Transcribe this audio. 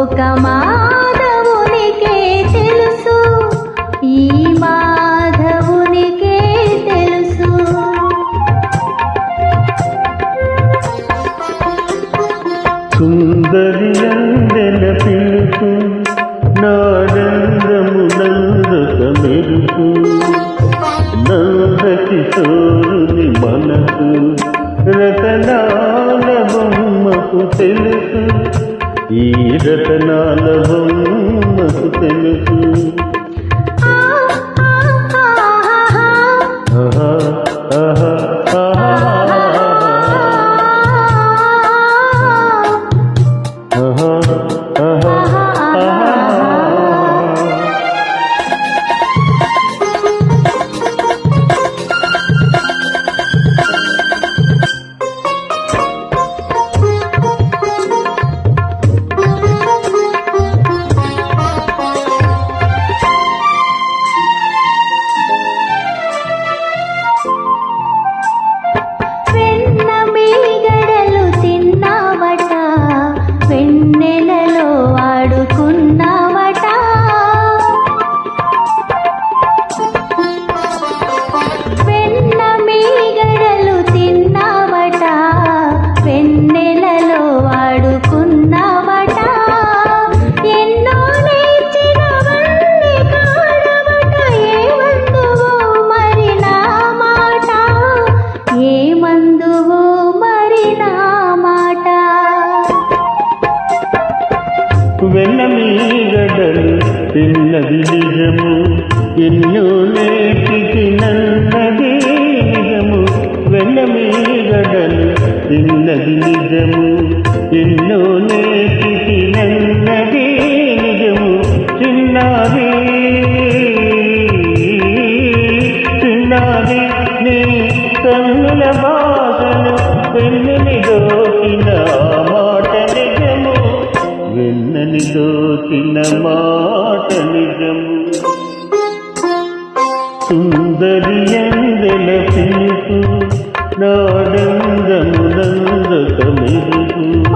ఒక మాధవునికే తెలుసు. ఈ మాధవునికే తెలుసు. సుందరి అందెల పిలుపు నానందము నందక మెరుపు. నందకితో ఈ రతనాల బొమ్మకు తెలుసు తీరదలు తిన్నది నిజము. ఎన్నో నేటికి నన్నది నిజము. వెన్నమీరదలు తిన్నది నిజము. ఎన్నో నేటికి నన్నది నిజము. చిన్నది చిన్నది నీ కన్నుల బాధను పెన్నుని దోచిన మాట నిజం. సుందరి అందెల పిలుపు నాడంగమునందక మెరుగు.